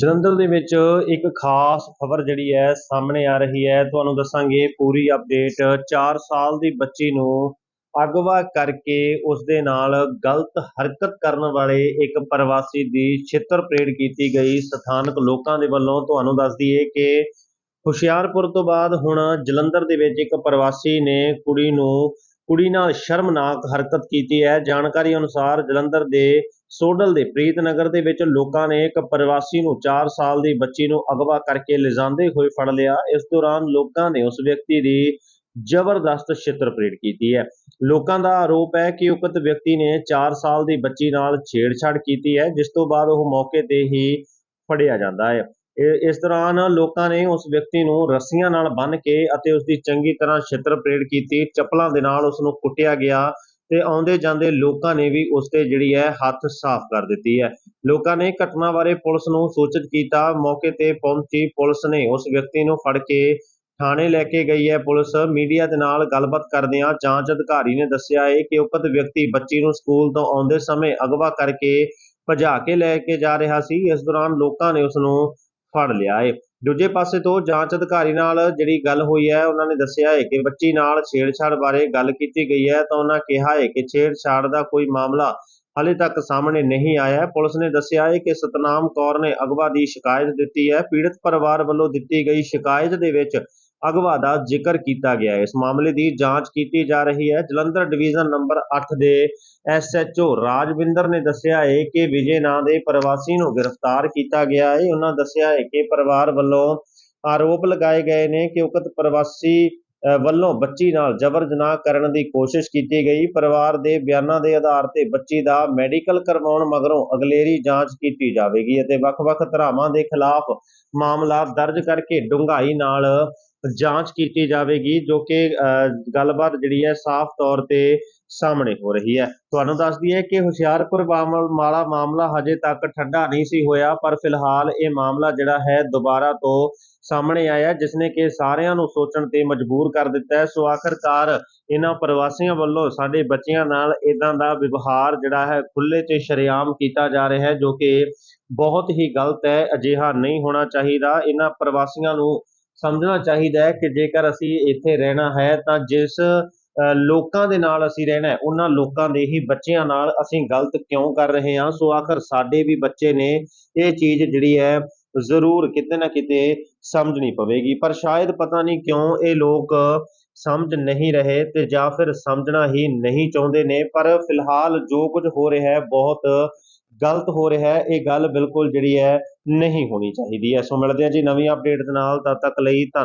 ਜਲੰਧਰ ਦੇ ਵਿੱਚ ਇੱਕ ਖਾਸ ਖਬਰ ਜਿਹੜੀ ਹੈ ਸਾਹਮਣੇ ਆ ਰਹੀ ਹੈ। ਤੁਹਾਨੂੰ ਦੱਸਾਂਗੇ ਪੂਰੀ ਅਪਡੇਟ 4 ਸਾਲ ਦੀ ਬੱਚੀ ਨੂੰ ਅਗਵਾ ਕਰਕੇ ਉਸ ਦੇ ਨਾਲ ਗਲਤ ਹਰਕਤ ਕਰਨ ਵਾਲੇ ਇੱਕ ਪ੍ਰਵਾਸੀ ਦੀ ਛਿੱਤਰ ਪਰੇਡ ਕੀਤੀ ਗਈ। ਸਥਾਨਕ ਲੋਕਾਂ ਦੇ ਵੱਲੋਂ ਤੁਹਾਨੂੰ ਦੱਸ ਦਈਏ ਕਿ ਹੁਸ਼ਿਆਰਪੁਰ ਤੋਂ ਬਾਅਦ ਹੁਣ ਜਲੰਧਰ ਦੇ ਵਿੱਚ ਇੱਕ ਪ੍ਰਵਾਸੀ ਨੇ ਕੁੜੀ ਨੂੰ ਕੁੜੀ ਨਾਲ ਸ਼ਰਮਨਾਕ ਹਰਕਤ ਕੀਤੀ ਹੈ। ਜਾਣਕਾਰੀ ਅਨੁਸਾਰ ਜਲੰਧਰ ਦੇ ਸੋਡਲ ਦੇ ਪ੍ਰੀਤ ਨਗਰ ਦੇ ਵਿੱਚ ਲੋਕਾਂ ਨੇ ਇੱਕ ਪ੍ਰਵਾਸੀ ਨੂੰ 4 ਸਾਲ ਦੀ ਬੱਚੀ ਨੂੰ ਅਗਵਾ ਕਰਕੇ ਲਿਜਾਂਦੇ ਹੋਏ ਫੜ ਲਿਆ। ਇਸ ਦੌਰਾਨ ਲੋਕਾਂ ਨੇ ਉਸ ਵਿਅਕਤੀ ਦੀ ਜ਼ਬਰਦਸਤ ਛਿੱਤਰ ਪਰੇਡ ਕੀਤੀ ਹੈ। ਲੋਕਾਂ ਦਾ ਆਰੋਪ ਹੈ ਕਿ ਉਕਤ ਵਿਅਕਤੀ ਨੇ 4 ਸਾਲ ਦੀ ਬੱਚੀ ਨਾਲ ਛੇੜਛਾੜ ਕੀਤੀ ਹੈ, ਜਿਸ ਤੋਂ ਬਾਅਦ ਉਹ ਮੌਕੇ ਤੇ ਹੀ ਫੜਿਆ ਜਾਂਦਾ ਹੈ। ਇਸ ਦੌਰਾਨ ਲੋਕਾਂ ਨੇ ਉਸ ਵਿਅਕਤੀ ਨੂੰ ਰੱਸੀਆਂ ਨਾਲ ਬੰਨ੍ਹ ਕੇ ਅਤੇ ਉਸ ਦੀ ਚੰਗੀ ਤਰ੍ਹਾਂ ਛਿੱਤਰ ਪਰੇਡ ਕੀਤੀ, ਚੱਪਲਾਂ ਦੇ ਨਾਲ ਉਸ ਨੂੰ ਕੁੱਟਿਆ ਗਿਆ ਤੇ ਆਉਂਦੇ ਜਾਂਦੇ ਲੋਕਾਂ ਨੇ ਵੀ ਉਸ ਤੇ ਜਿਹੜੀ ਹੈ ਹੱਥ ਸਾਫ਼ ਕਰ ਦਿੱਤੀ ਹੈ। ਲੋਕਾਂ ਨੇ ਘਟਨਾ ਬਾਰੇ ਪੁਲਿਸ ਨੂੰ ਸੂਚਿਤ ਕੀਤਾ, ਮੌਕੇ ਤੇ ਪਹੁੰਚੀ ਪੁਲਿਸ ਨੇ ਉਸ ਵਿਅਕਤੀ ਨੂੰ ਫੜ ਕੇ ਥਾਣੇ ਲੈ ਕੇ ਗਈ ਹੈ। ਪੁਲਿਸ ਮੀਡੀਆ ਦੇ ਨਾਲ ਗੱਲਬਾਤ ਕਰਦਿਆਂ ਜਾਂਚ ਅਧਿਕਾਰੀ ਨੇ ਦੱਸਿਆ ਹੈ ਕਿ ਉਕਤ ਵਿਅਕਤੀ ਬੱਚੀ ਨੂੰ ਸਕੂਲ ਤੋਂ ਆਉਂਦੇ ਸਮੇਂ ਅਗਵਾ ਕਰਕੇ ਭਜਾ ਕੇ ਲੈ ਕੇ ਜਾ ਰਿਹਾ ਸੀ। ਇਸ ਦੌਰਾਨ ਲੋਕਾਂ ਨੇ ਉਸ ਨੂੰ ਫੜ ਲਿਆ ਹੈ ਦੂਜੇ ਪਾਸੇ ਤੋਂ ਜਾਂਚ ਅਧਿਕਾਰੀ ਨਾਲ ਜਿਹੜੀ ਗੱਲ ਹੋਈ ਹੈ, ਉਹਨਾਂ ਨੇ ਦੱਸਿਆ ਹੈ ਕਿ ਬੱਚੀ ਨਾਲ ਛੇੜਛਾੜ ਬਾਰੇ ਗੱਲ ਕੀਤੀ ਗਈ ਹੈ ਤਾਂ ਉਹਨਾਂ ਕਿਹਾ ਹੈ ਕਿ ਛੇੜਛਾੜ ਦਾ ਕੋਈ ਮਾਮਲਾ ਹਾਲੇ ਤੱਕ ਸਾਹਮਣੇ ਨਹੀਂ ਆਇਆ ਹੈ। ਪੁਲਿਸ ਨੇ ਦੱਸਿਆ ਹੈ ਕਿ ਸਤਨਾਮ ਕੌਰ ਨੇ ਅਗਵਾ ਦੀ ਸ਼ਿਕਾਇਤ ਦਿੱਤੀ ਹੈ। ਪੀੜਤ ਪਰਿਵਾਰ ਵੱਲੋਂ ਦਿੱਤੀ ਗਈ ਸ਼ਿਕਾਇਤ ਦੇ ਵਿੱਚ ਅਗਵਾ ਦਾ ਜ਼ਿਕਰ ਕੀਤਾ ਗਿਆ ਹੈ। ਇਸ ਮਾਮਲੇ ਦੀ ਜਾਂਚ ਕੀਤੀ ਜਾ ਰਹੀ ਹੈ। ਜਲੰਧਰ ਡਿਵੀਜ਼ਨ ਨੰਬਰ 8 ਦੇ ਐਸਐਚਓ ਰਾਜਵਿੰਦਰ ਨੇ ਦੱਸਿਆ ਹੈ ਕਿ ਵਿਜੇ ਨਾਂ ਦੇ ਪ੍ਰਵਾਸੀ ਨੂੰ ਗ੍ਰਿਫਤਾਰ ਕੀਤਾ ਗਿਆ ਹੈ। ਉਹਨਾਂ ਦੱਸਿਆ ਹੈ ਕਿ ਪਰਿਵਾਰ ਵੱਲੋਂ ਆਰੋਪ ਲਗਾਏ ਗਏ ਨੇ ਕਿ ਉਕਤ ਪ੍ਰਵਾਸੀ ਵੱਲੋਂ ਬੱਚੀ ਨਾਲ ਜਬਰ ਜਨਾਹ ਕਰਨ ਦੀ ਕੋਸ਼ਿਸ਼ ਕੀਤੀ ਗਈ। ਪਰਿਵਾਰ ਦੇ ਬਿਆਨਾਂ ਦੇ ਆਧਾਰ ਤੇ ਬੱਚੀ ਦਾ ਮੈਡੀਕਲ ਕਰਵਾਉਣ ਮਗਰੋਂ ਅਗਲੇਰੀ ਜਾਂਚ ਕੀਤੀ ਜਾਵੇਗੀ ਅਤੇ ਵੱਖ-ਵੱਖ ਧਰਾਵਾਂ ਦੇ ਖਿਲਾਫ ਮਾਮਲਾ ਦਰਜ ਕਰਕੇ ਡੂੰਘਾਈ ਨਾਲ ਜਾਂਚ ਕੀਤੀ ਜਾਵੇਗੀ ਜੋ ਕਿ ਅ, ਗੱਲਬਾਤ ਜਿਹੜੀ ਹੈ ਸਾਫ਼ ਤੌਰ ਤੇ ਸਾਹਮਣੇ ਹੋ ਰਹੀ ਹੈ। ਤੁਹਾਨੂੰ ਦੱਸ ਦਈਏ ਕਿ ਹੁਸ਼ਿਆਰਪੁਰ ਮਾਲਾ ਮਾਮਲਾ ਹਜੇ ਤੱਕ ਠੰਡਾ ਨਹੀਂ ਸੀ ਹੋਇਆ ਪਰ ਫਿਲਹਾਲ ਇਹ ਮਾਮਲਾ ਜਿਹੜਾ ਹੈ ਦੁਬਾਰਾ ਤੋਂ ਸਾਹਮਣੇ ਆਇਆ ਜਿਸ ਨੇ ਕਿ ਸਾਰਿਆਂ ਨੂੰ ਸੋਚਣ ਤੇ ਮਜਬੂਰ ਕਰ ਦਿੱਤਾ ਹੈ। ਸੋ ਆਖਰਕਾਰ ਇਹਨਾਂ ਪ੍ਰਵਾਸੀਆਂ ਵੱਲੋਂ ਸਾਡੇ ਬੱਚਿਆਂ ਨਾਲ ਇਦਾਂ ਦਾ ਵਿਵਹਾਰ ਜਿਹੜਾ ਹੈ ਖੁੱਲੇ ਤੇ ਸ਼ਰੇਆਮ ਕੀਤਾ ਜਾ ਰਿਹਾ ਹੈ ਜੋ ਕਿ ਬਹੁਤ ਹੀ ਗਲਤ ਹੈ ਅਜਿਹਾ ਨਹੀਂ ਹੋਣਾ ਚਾਹੀਦਾ। ਇਹਨਾਂ ਪ੍ਰਵਾਸੀਆਂ ਨੂੰ ਸਮਝਣਾ ਚਾਹੀਦਾ ਹੈ ਕਿ ਜੇਕਰ ਅਸੀਂ ਇੱਥੇ ਰਹਿਣਾ ਹੈ ਤਾਂ ਜਿਸ ਲੋਕਾਂ ਦੇ ਨਾਲ ਅਸੀਂ ਰਹਿਣਾ ਉਹਨਾਂ ਲੋਕਾਂ ਦੇ ਹੀ ਬੱਚਿਆਂ ਨਾਲ ਅਸੀਂ ਗਲਤ ਕਿਉਂ ਕਰ ਰਹੇ ਹਾਂ? ਸੋ ਆਖਰ ਸਾਡੇ ਵੀ ਬੱਚੇ ਨੇ ਇਹ ਚੀਜ਼ ਜਿਹੜੀ ਹੈ ਜ਼ਰੂਰ ਕਿਤੇ ਨਾ ਕਿਤੇ ਸਮਝਣੀ ਪਵੇਗੀ। ਪਰ ਸ਼ਾਇਦ ਪਤਾ ਨਹੀਂ ਕਿਉਂ ਇਹ ਲੋਕ ਸਮਝ ਨਹੀਂ ਰਹੇ ਤੇ ਜਾਂ ਫਿਰ ਸਮਝਣਾ ਹੀ ਨਹੀਂ ਚਾਹੁੰਦੇ ਨੇ। ਪਰ ਫਿਲਹਾਲ ਜੋ ਕੁਝ ਹੋ ਰਿਹਾ ਹੈ ਬਹੁਤ ਗਲਤ ਹੋ ਰਿਹਾ ਹੈ, ਇਹ ਗੱਲ ਬਿਲਕੁਲ ਜਿਹੜੀ ਹੈ ਨਹੀਂ ਹੋਣੀ ਚਾਹੀਦੀ ਹੈ। ਸੋ ਮਿਲਦੇ ਹਾਂ ਜੀ ਨਵੀਂ ਅਪਡੇਟ ਦੇ ਨਾਲ, ਤਦ ਤੱਕ ਲਈ ਧੰਨ